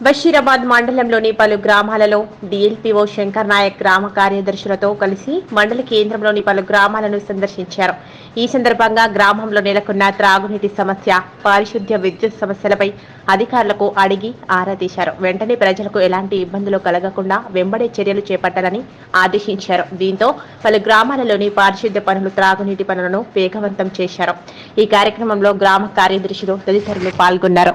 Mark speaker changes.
Speaker 1: బషీరాబాద్ మండలంలోని పలు గ్రామాలలో డిఎల్పీఓ శంకర్ నాయక్ గ్రామ కార్యదర్శులతో కలిసి మండల కేంద్రంలోని పలు గ్రామాలను సందర్శించారు. ఈ సందర్భంగా గ్రామంలో నెలకొన్న త్రాగునీటి సమస్య పారిశుద్ధ్య విద్యుత్ సమస్యలపై అధికారులకు అడిగి ఆరా తీశారు. వెంటనే ప్రజలకు ఎలాంటి ఇబ్బందులు కలగకుండా వెంబడే చర్యలు చేపట్టాలని ఆదేశించారు. దీంతో పలు గ్రామాలలోని పారిశుద్ధ్య పనులు త్రాగునీటి పనులను వేగవంతం చేశారు. ఈ కార్యక్రమంలో గ్రామ కార్యదర్శులు తదితరులు పాల్గొన్నారు.